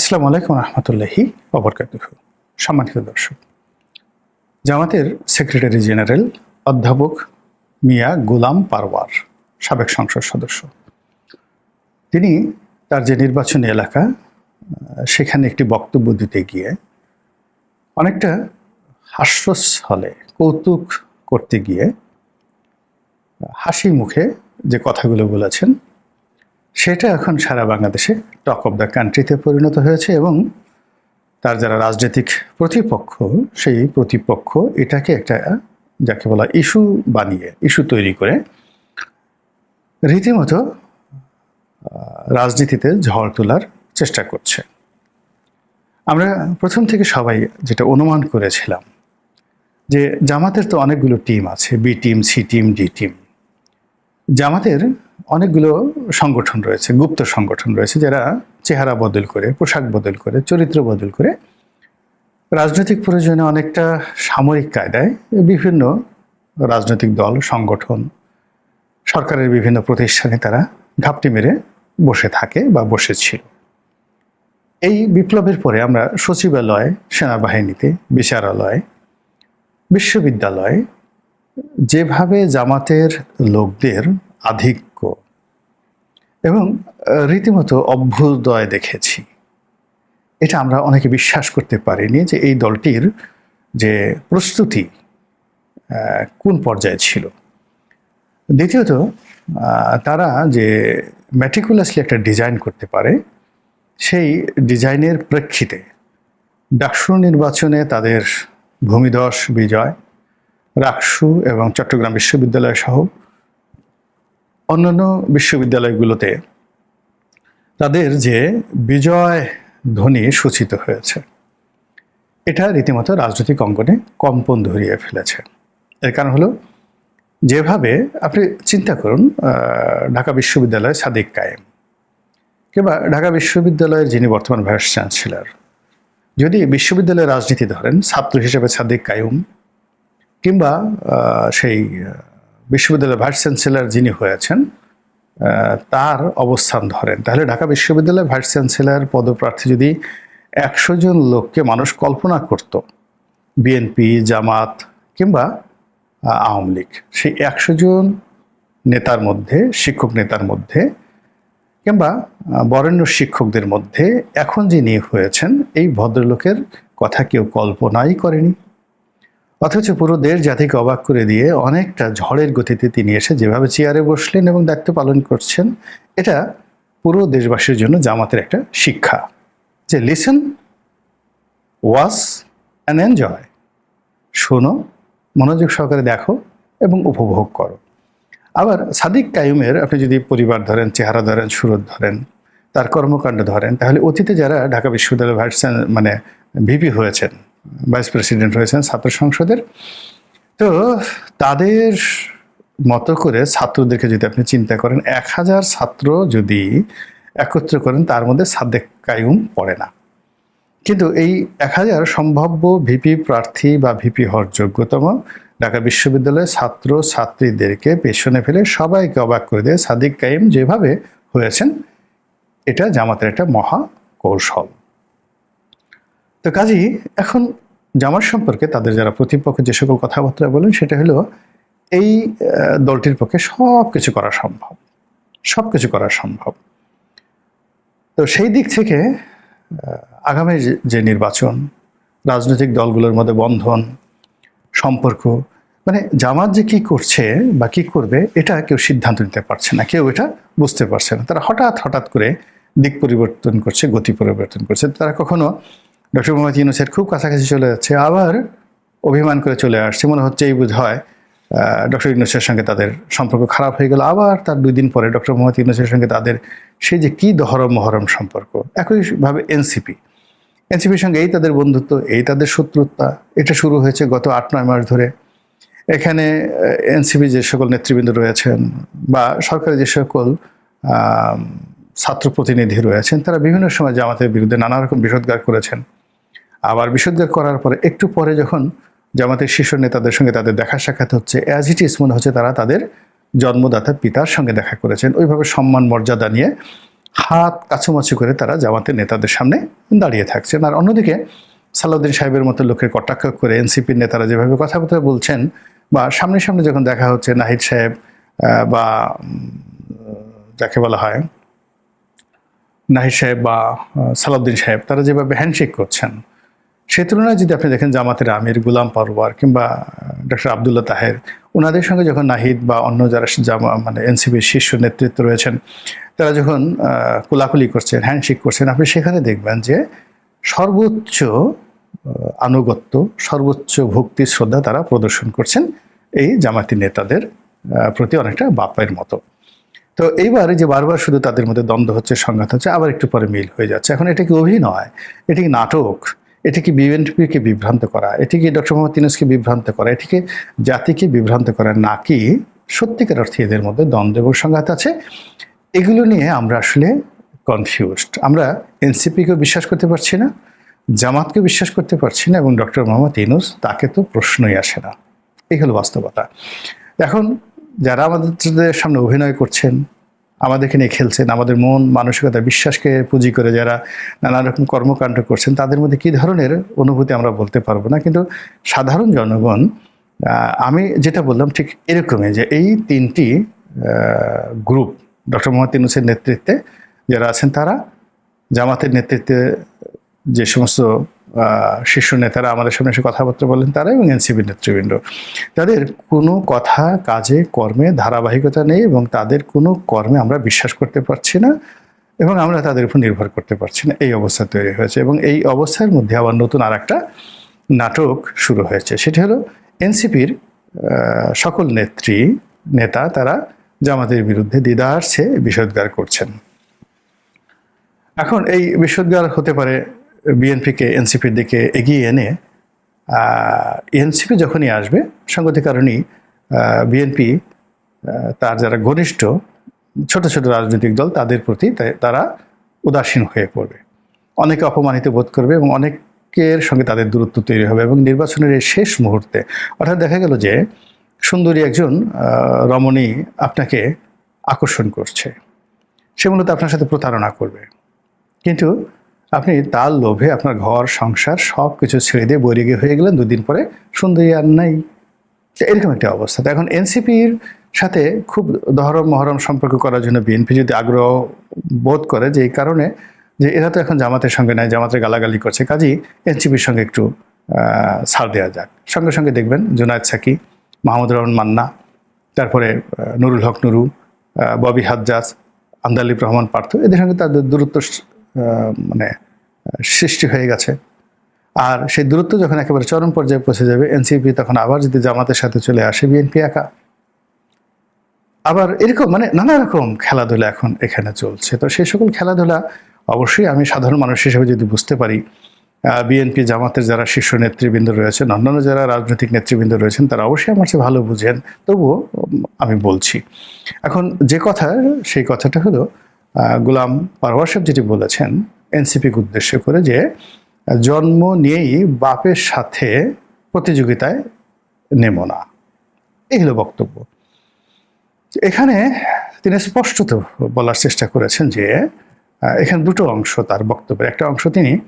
আসসালামু আলাইকুম রহমতুল্লাহি অবরকাতুহ সম্মানিত দর্শক, জামাতের সেক্রেটারি জেনারেল অধ্যাপক মিয়া গোলাম পারওয়ার, সাবেক সংসদ সদস্য। তিনি তার যে নির্বাচনী এলাকা সেখানে একটি বক্তব্য দিতে গিয়ে অনেকটা হাস্যস্থলে কৌতুক করতে গিয়ে হাসি মুখে যে কথাগুলো বলেছেন সেটা এখন সারা বাংলাদেশে টক অফ দ্য কান্ট্রিতে পরিণত হয়েছে এবং তার যারা রাজনৈতিক প্রতিপক্ষ, সেই প্রতিপক্ষ এটাকে একটা, যাকে বলা ইস্যু বানিয়ে ইস্যু তৈরি করে রীতিমতো রাজনীতিতে ঝড় তোলার চেষ্টা করছে। আমরা প্রথম থেকে সবাই যেটা অনুমান করেছিলাম যে জামাতের তো অনেকগুলো টিম আছে B team C team D team জামাতের অনেকগুলো সংগঠন রয়েছে, গুপ্ত সংগঠন রয়েছে, যারা চেহারা বদল করে, পোশাক বদল করে, চরিত্র বদল করে রাজনৈতিক প্রয়োজনে অনেকটা সামরিক কায়দায় বিভিন্ন রাজনৈতিক দল, সংগঠন, সরকারের বিভিন্ন প্রতিষ্ঠানে তারা ঘাপটি মেরে বসে থাকে বা বসেছিল। এই বিপ্লবের পরে আমরা সচিবালয়, সেনাবাহিনীতে, বিচারালয়, বিশ্ববিদ্যালয়, যেভাবে জামাতের লোকদের আধিক্য। এবং রীতিমতো অভ্যুদয় দেখেছি। এটা আমরা অনেকে বিশ্বাস করতে পারিনি যে এই দলটির যে প্রস্তুতি কোন পর্যায়ে ছিল। দ্বিতীয়ত তারা যে ম্যাটিকুলাসলি একটা ডিজাইন করতে পারে, সেই ডিজাইনের প্রেক্ষিতে ডাকসু নির্বাচনে তাদের ভূমিধস বিজয়, রাকসু এবং চট্টগ্রাম বিশ্ববিদ্যালয় সহ অন্যান্য বিশ্ববিদ্যালয়গুলোতে তাদের যে বিজয় ধ্বনি সূচিত হয়েছে, এটা রীতিমতো রাজনৈতিক অঙ্গনে কম্পন ধরিয়ে ফেলেছে। এর কারণ হলো, যেভাবে আপনি চিন্তা করুন ঢাকা বিশ্ববিদ্যালয় সাদিক কায়েম, কিংবা ঢাকা বিশ্ববিদ্যালয়ের যিনি বর্তমান ভাইস চ্যান্সেলর, যদি বিশ্ববিদ্যালয়ের রাজনীতি ধরেন, ছাত্র হিসেবে সাদিক কায়ুম, কিংবা সেই বিশ্ববিদ্যালয়ের ভাইস চ্যান্সেলর যিনি হয়েছেন তার অবস্থান ধরেন। তাহলে ঢাকা বিশ্ববিদ্যালয়ের ভাইস চ্যান্সেলর পদপ্রার্থী যদি একশো জন লোককে মানুষ কল্পনা করত বিএনপি জামাত কিংবা আওয়ামী লীগ, সেই একশো জন নেতার মধ্যে, শিক্ষক নেতার মধ্যে কিংবা বরেণ্য শিক্ষকদের মধ্যে এখন যিনি হয়েছেন, এই ভদ্রলোকের কথা কেউ কল্পনাই করেনি। অথচ পুরো দেশ জাতিকে অবাক করে দিয়ে অনেকটা ঝড়ের গতিতে তিনি এসে যেভাবে চেয়ারে বসলেন এবং দায়িত্ব পালন করছেন, এটা পুরো দেশবাসীর জন্য জামাতের একটা শিক্ষা। যে লিসন ওয়াস অ্যান্ড এনজয় শোনো, মনোযোগ সহকারে দেখো এবং উপভোগ করো। আবার সাদিক কায়ুমের আপনি যদি পরিবার ধরেন, চেহারা ধরেন, সুরত ধরেন, তার কর্মকাণ্ড ধরেন, তাহলে অতীতে যারা ঢাকা বিশ্ববিদ্যালয়ের ভাইস মানে ভিপি হয়েছেন ভাইস প্রেসিডেন্ট হয়েছেন ছাত্র সংসদের। তো তাদের মতো করে ছাত্রদেরকে যদি আপনি চিন্তা করেন, এক হাজার ছাত্র যদি একত্র করেন, তার মধ্যে সাদেক কায়ুম পড়ে না। কিন্তু এই এক হাজার সম্ভাব্য ভিপি প্রার্থী বা ভিপি হওয়ার যোগ্যতম ঢাকা বিশ্ববিদ্যালয়ের ছাত্র ছাত্রীদেরকে পেছনে ফেলে সবাইকে অবাক করে দেয় সাদিক কাইম যেভাবে হয়েছেন, এটা জামাতের একটা মহা কৌশল। তো কাজী এখন জামাত সম্পর্কে তাদের যারা প্রতিপক্ষ যে সকল কথাবার্তা বলেন, সেটা হলো এই দলটির পক্ষে সব কিছু করা সম্ভব। সব কিছু করা সম্ভব। তো সেই দিক থেকে আগামী যে নির্বাচন, রাজনৈতিক দলগুলোর মধ্যে বন্ধন, সম্পর্ক মানে জামাত যে কি করছে বা কি করবে, এটা কেউ সিদ্ধান্ত নিতে পারছে না। কেউ এটা বুঝতে পারছে না। তারা হঠাৎ হঠাৎ করে দিক পরিবর্তন করছে, গতি পরিবর্তন করছে। তারা কখনো ডক্টর মোহাম্মদ ইউনুসের খুব কাছাকাছি চলে যাচ্ছে, আবার অভিমান করে চলে আসছে। মনে হচ্ছে এই বোধ হয় ডক্টর ইউনুসের সঙ্গে তাদের সম্পর্ক খারাপ হয়ে গেল। আবার তার দুই দিন পরে ডক্টর মোহাম্মদ ইউনুসের সঙ্গে তাদের সেই যে কী দহরম মহরম সম্পর্ক, একইভাবে এনসিপি। এনসিপির সঙ্গে এই তাদের বন্ধুত্ব, এই তাদের শত্রুতা, এটা শুরু হয়েছে গত আট, নয় মাস ধরে। এখানে এনসিপি যে সকল নেতৃবৃন্দ রয়েছেন বা সরকারি যে সকল ছাত্র প্রতিনিধি রয়েছেন, তারা বিভিন্ন সময় জামাতের বিরুদ্ধে নানা রকম বিষোদ্গার করেছেন। আবার বিষোদ্গার করার পরে একটু পরে যখন জামাতের শীর্ষ নেতাদের সঙ্গে তাদের দেখা সাক্ষাৎ হচ্ছে অ্যাজ ইট ইস মনে হচ্ছে তারা তাদের জন্মদাতা পিতার সঙ্গে দেখা করেছেন। ওইভাবে সম্মান, মর্যাদা নিয়ে হাত কাছুমাছু করে তারা জামাতের নেতাদের সামনে দাঁড়িয়ে থাকছেন। আর অন্যদিকে সালাউদ্দিন সাহেবের মতো লোকের কটাক্ষ করে এনসিপির নেতারা যেভাবে কথাবার্তা বলছেন বা সামনে সামনে যখন দেখা হচ্ছে নাহিদ সাহেব বা যাকে বলা হয়, নাহিদ সাহেব বা সালাউদ্দিন সাহেব, তারা যেভাবে হ্যান্ডশেক করছেন সেই তুলনায় যদি আপনি দেখেন জামাতের আমির গুলাম পরওয়ার কিংবা ডক্টর আবদুল্লাহ তাহের ওনাদের সঙ্গে যখন নাহিদ বা অন্য যারা জামা মানে এনসিপির শীর্ষ নেতৃত্ব রয়েছেন, তারা যখন কোলাকুলি করছেন হ্যান্ডশেক করছেন, আপনি সেখানে দেখবেন যে সর্বোচ্চ আনুগত্য, সর্বোচ্চ ভক্তি, শ্রদ্ধা তারা প্রদর্শন করছেন এই জামাতি নেতাদের প্রতি অনেকটা বাপের মতো। তো এইবার যে বারবার শুধু তাদের মধ্যে দ্বন্দ্ব হচ্ছে, সংঘাত হচ্ছে, আবার একটু পরে মিল হয়ে যাচ্ছে। এখন এটা কি অভিনয়? এটা নাটক? এটি কি বিএনপিকে বিভ্রান্ত করা, এটিকে ডক্টর মোহাম্মদ তিনুসকে বিভ্রান্ত করা, এটিকে জাতিকে বিভ্রান্ত করা নাকি সত্যিকার অর্থে এদের মধ্যে দ্বন্দ্ব এবং সংঘাত আছে, এগুলো নিয়ে আমরা আসলে কনফিউজড আমরা এনসিপিকেও বিশ্বাস করতে পারছি না জামাতকে বিশ্বাস করতে পারছি না এবং ডক্টর মোহাম্মদ ইনুস তাকে তো প্রশ্নই আসে না। এই হলো বাস্তবতা। এখন যারা আমাদের সামনে অভিনয় করছেন আমাদেরকে নিয়ে খেলছেন, আমাদের মন, মানসিকতা, বিশ্বাসকে পুঁজি করে যারা নানা রকম কর্মকাণ্ড করছেন, তাদের মধ্যে কী ধরনের অনুভূতি আমরা বলতে পারব না? কিন্তু সাধারণ জনগণ আমি যেটা বললাম ঠিক এরকমই যে এই তিনটি গ্রুপ ডক্টর মোহাম্মদ ইউনুসের নেতৃত্বে যারা আছেন তারা, জামাতের নেতৃত্বে যে সমস্ত শীর্ষ নেতারা আমাদের সামনে এসে কথাবার্তা বলেন তারা এবং এনসিপি নেতৃবৃন্দ। তাদের কোনো কথা, কাজে, কর্মে ধারাবাহিকতা নেই এবং তাদের কোনো কর্মে আমরা বিশ্বাস করতে পারছি না এবং আমরা তাদের উপর নির্ভর করতে পারছি না। এই অবস্থা তৈরি হয়েছে এবং এই অবস্থার মধ্যে আবার নতুন আর একটা নাটক শুরু হয়েছে। সেটি হলো এনসিপির সকল নেত্রী, নেতা তারা জামাতের বিরুদ্ধে দ্বিধার্সে বিষোদ্গার করছেন। এখন এই বিষোদ্গার হতে পারে বিএনপিকে, এনসিপির দিকে এগিয়ে এনে এনসিপি যখনই আসবে সঙ্গতি কারণেই বিএনপি তার যারা ঘনিষ্ঠ, ছোট ছোট রাজনৈতিক দল, তাদের প্রতি তারা উদাসীন হয়ে পড়বে। অনেকে অপমানিত বোধ করবে এবং অনেকের সঙ্গে তাদের দূরত্ব তৈরি হবে এবং নির্বাচনের এই শেষ মুহূর্তে, অর্থাৎ দেখা গেল যে, সুন্দরী একজন রমণী আপনাকে আকর্ষণ করছে। সে মূলত আপনার সাথে প্রতারণা করবে। কিন্তু আপনি তার লোভে আপনার ঘর, সংসার সব কিছু ছেড়ে দিয়ে বৈরিগে হয়ে গেলেন, দুদিন পরে সুন্দরী আর নাই। এরকম একটা অবস্থা। এখন এনসিপির সাথে খুব দহরম মহরম সম্পর্ক করার জন্য বিএনপি যদি আগ্রহ বোধ করে যে এই কারণে, যে এরা তো এখন জামাতের সঙ্গে নাই, জামাতের গালাগালি করছে কাজেই এনসিপির সঙ্গে একটু ছাড় দেওয়া যাক। সঙ্গে সঙ্গে দেখবেন জুনায়দ সাকি, মাহমুদুর রহমান মান্না, তারপরে নুরুল হক নুরু ববি হাজ্জাজ, আন্দালিব রহমান পার্থ, এদের সঙ্গে তাদের দূরত্ব মানে সৃষ্টি হয়ে গেছে। আর সেই দূরত্ব যখন একেবারে চরম পর্যায়ে পৌঁছে যাবে, এনসিপি তখন আবার যদি জামাতের সাথে চলে আসে, বিএনপি একা। আবার এরকম মানে নানা রকম খেলাধুলা এখন এখানে চলছে। তো সেই সকল খেলাধুলা অবশ্যই আমি সাধারণ মানুষ হিসেবে যদি বুঝতে পারি বিএনপি জামাতের যারা শীর্ষ নেতৃবৃন্দ রয়েছেন, অন্যান্য যারা রাজনৈতিক নেতৃবৃন্দ রয়েছেন, তারা অবশ্যই আমার চেয়ে ভালো বুঝেন। তবুও আমি বলছি। এখন যে কথা, সেই কথাটা হলো গোলাম পারওয়ার যেটি বলেছেন এনসিপিকে উদ্দেশ্য করে যে, জন্ম নিয়েই বাপের সাথে প্রতিযোগিতায় নেব না। এই হলো বক্তব্য। এখানে তিনি স্পষ্টত বলার চেষ্টা করেছেন যে এখানে দুটো অংশ তার বক্তব্যের। একটা অংশ তিনি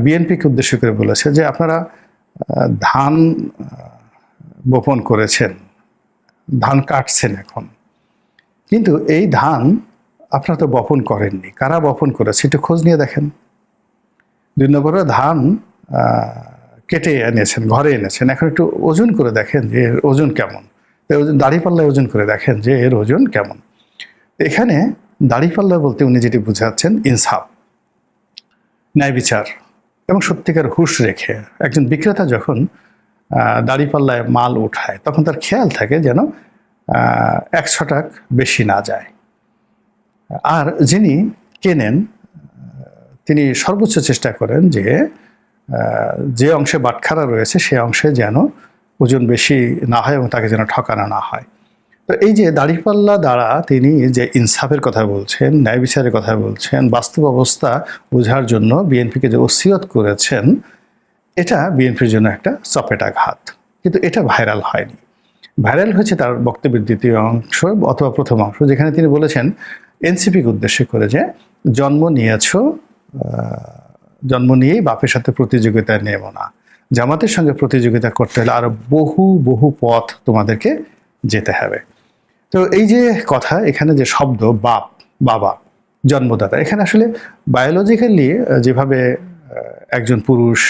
বিএনপিকে উদ্দেশ্য করে বলেছে যে, আপনারা ধান বপন করেছেন, ধান কাটছেন এখন। কিন্তু এই ধান আপনারা তো বপন করেননি। কারা বপন করেছে? একটু খোঁজ নিয়ে দেখেন। দুই নম্বরে ধান কেটে এনেছেন ঘরে এনেছেন। এখন একটু ওজন করে দেখেন যে এর ওজন কেমন। দাড়িপাল্লায় ওজন করে দেখেন যে এর ওজন কেমন। এখানে দাড়িপাল্লা বলতে উনি যেটি বুঝাচ্ছেন ইনসাফ। ন্যায় বিচার এবং সত্যিকার হুশ রেখে একজন বিক্রেতা যখন দাড়িপাল্লায় মাল উঠায় তখন তার খেয়াল থাকে যেন আহ, এক ছটাক বেশি না যায়। আর যিনি কেনেন, তিনি সর্বোচ্চ চেষ্টা করেন যে যে অংশে বাটখারা রয়েছে সে অংশে যেন ওজন বেশি না হয় এবং তাকে যেন ঠকানো না হয়। তো এই যে দাড়িপাল্লা দ্বারা তিনি যে ইনসাফের কথা বলছেন, ন্যায় বিচারের কথা বলছেন, বাস্তব অবস্থা বোঝার জন্য বিএনপিকে যে ওসিয়ত করেছেন, এটা বিএনপির জন্য একটা চপেটাঘাত। কিন্তু এটা ভাইরাল হয়নি। ভাইরাল হয়েছে তার বক্তব্যের দ্বিতীয় অংশ অথবা প্রথম অংশ, যেখানে তিনি বলেছেন এনসিপিকে উদ্দেশ্য করে যে জন্ম নিয়েছ জন্ম নিয়েই বাপের সাথে প্রতিযোগিতায় নেব না। জামাতের সঙ্গে প্রতিযোগিতা করতে হলে আরও বহু বহু পথ তোমাদেরকে যেতে হবে। তো এই যে কথা, এখানে যে শব্দ বাপ, বাবা, জন্মদাতা, এখানে আসলে বায়োলজিক্যালি যেভাবে একজন পুরুষ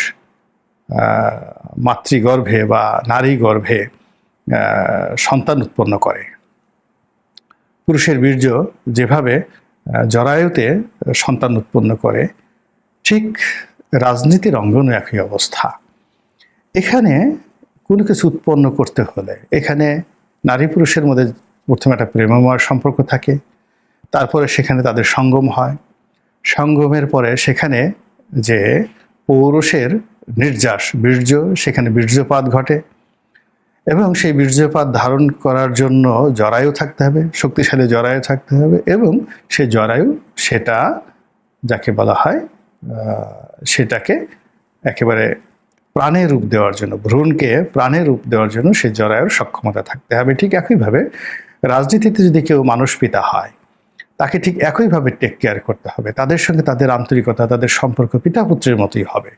মাতৃগর্ভে বা নারী গর্ভে সন্তান উৎপন্ন করে পুরুষের বীর্য যেভাবে জরায়ুতে সন্তান উৎপন্ন করে, ঠিক রাজনীতির অঙ্গনও একই অবস্থা। এখানে কোনো কিছু উৎপন্ন করতে হলে, এখানে নারী পুরুষের মধ্যে প্রথমে একটা প্রেমময় সম্পর্ক থাকে, তারপরে সেখানে তাদের সঙ্গম হয়। সঙ্গমের পরে সেখানে যে পৌরুষের নির্যাস, বীর্য, সেখানে বীর্যপাত ঘটে। এবং সেই বীর্যপাত ধারণ করার জন্য জরায়ু থাকতে হবে, শক্তিশালী জরায়ু থাকতে হবে এবং সেই জরায়ু সেটা যাকে বলা হয় সেটাকে একেবারে প্রাণের রূপ দেওয়ার জন্য, ভ্রূণকে প্রাণের রূপ দেওয়ার জন্য সেই জরায়ুর সক্ষমতা থাকতে হবে। ঠিক একইভাবে রাজনীতিতে যদি কেউ মানুষ পিতা হয়, তাকে ঠিক একইভাবে টেক কেয়ার করতে হবে। তাদের সঙ্গে তাদের আন্তরিকতা, তাদের সম্পর্ক পিতা পুত্রের মতোই হবে।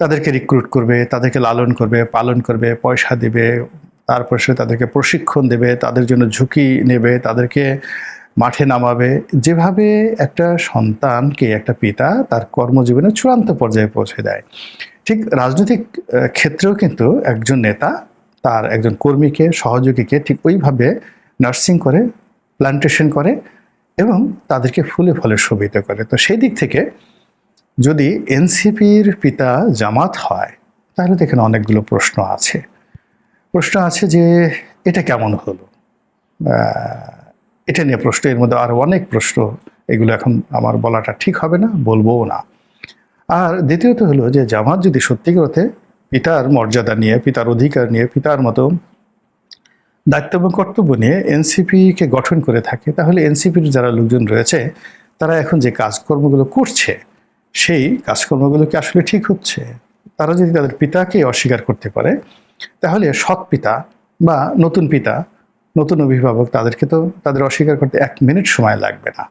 তাদেরকে রিক্রুট করবে, তাদেরকে লালন করবে, পালন করবে, পয়সা দেবে, তারপর সে তাদেরকে প্রশিক্ষণ দেবে, তাদের জন্য ঝুঁকি নেবে, তাদেরকে মাঠে নামাবে। যেভাবে একটা সন্তানকে, একটা পিতা তার কর্মজীবনের চূড়ান্ত পর্যায়ে পৌঁছে দেয়, ঠিক রাজনৈতিক ক্ষেত্রেও কিন্তু একজন নেতা তার একজন কর্মীকে, সহযোগীকে ঠিক ওইভাবে নার্সিং করে প্ল্যান্টেশন করে এবং তাদেরকে ফুলে ফলে শোভিত করে। তো সেই দিক থেকে যদি এনসিপির পিতা জামাত হয়, তাহলে তো এখানে অনেকগুলো প্রশ্ন আছে। প্রশ্ন আছে যে, এটা কেমন হলো? এটা নিয়ে প্রশ্ন, এর মধ্যে আরও অনেক প্রশ্ন, এগুলো এখন আমার বলাটা ঠিক হবে না, বলবোও না। আর দ্বিতীয়ত হলো যে, জামাত যদি সত্যিকার অর্থে পিতার মর্যাদা নিয়ে, পিতার অধিকার নিয়ে, পিতার মতো দায়িত্ব এবং কর্তব্য নিয়ে এনসিপিকে গঠন করে থাকে, তাহলে এনসিপির যারা লোকজন রয়েছে, তারা এখন যে কাজকর্মগুলো করছে সেই কাজকর্মগুলো কি আসলে ঠিক হচ্ছে। তারা যদি তাদের পিতাকে অস্বীকার করতে পারে, তাহলে সৎ পিতা বা নতুন পিতা, নতুন অভিভাবক তাদেরকে তো তাদের অস্বীকার করতে এক মিনিট সময় লাগবে না।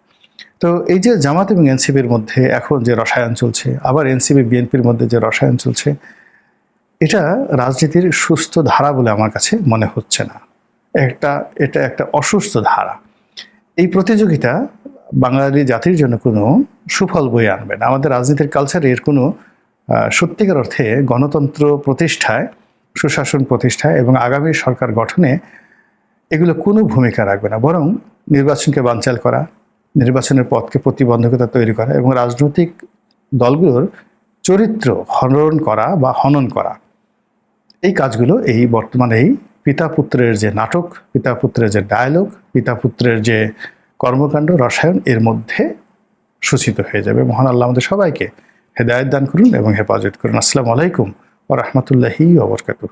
তো এই যে জামাত এবং এনসিপির মধ্যে এখন যে রসায়ন চলছে, আবার এনসিপি, বিএনপির মধ্যে যে রসায়ন চলছে, এটা রাজনীতির সুস্থ ধারা বলে আমার কাছে মনে হচ্ছে না। একটা, এটা একটা অসুস্থ ধারা। এই প্রতিযোগিতা বাঙালি জাতির জন্য কোনো সুফল বয়ে আনবে না। আমাদের রাজনীতির কালচারে এর কোনো সত্যিকার অর্থে গণতন্ত্র প্রতিষ্ঠায়, সুশাসন প্রতিষ্ঠায় এবং আগামী সরকার গঠনে এগুলো কোনো ভূমিকা রাখবে না। বরং নির্বাচনকে বানচাল করা, নির্বাচনের পথকে প্রতিবন্ধকতা তৈরি করা এবং রাজনৈতিক দলগুলোর চরিত্র হনন করা বা হনন করা। এই কাজগুলো এই বর্তমানে এই পিতা পুত্রের যে নাটক পিতা পুত্রের যে ডায়ালগ পিতা পুত্রের যে কর্মকাণ্ড, রসায়ন এর মধ্যে সূচিত হয়ে যাবে। মহান আল্লাহ আমাদের সবাইকে হেদায়ত দান করুন এবং হেফাজত করুন। আসসালামু আলাইকুম ও রহমতুল্লাহি ওবরকাতুহ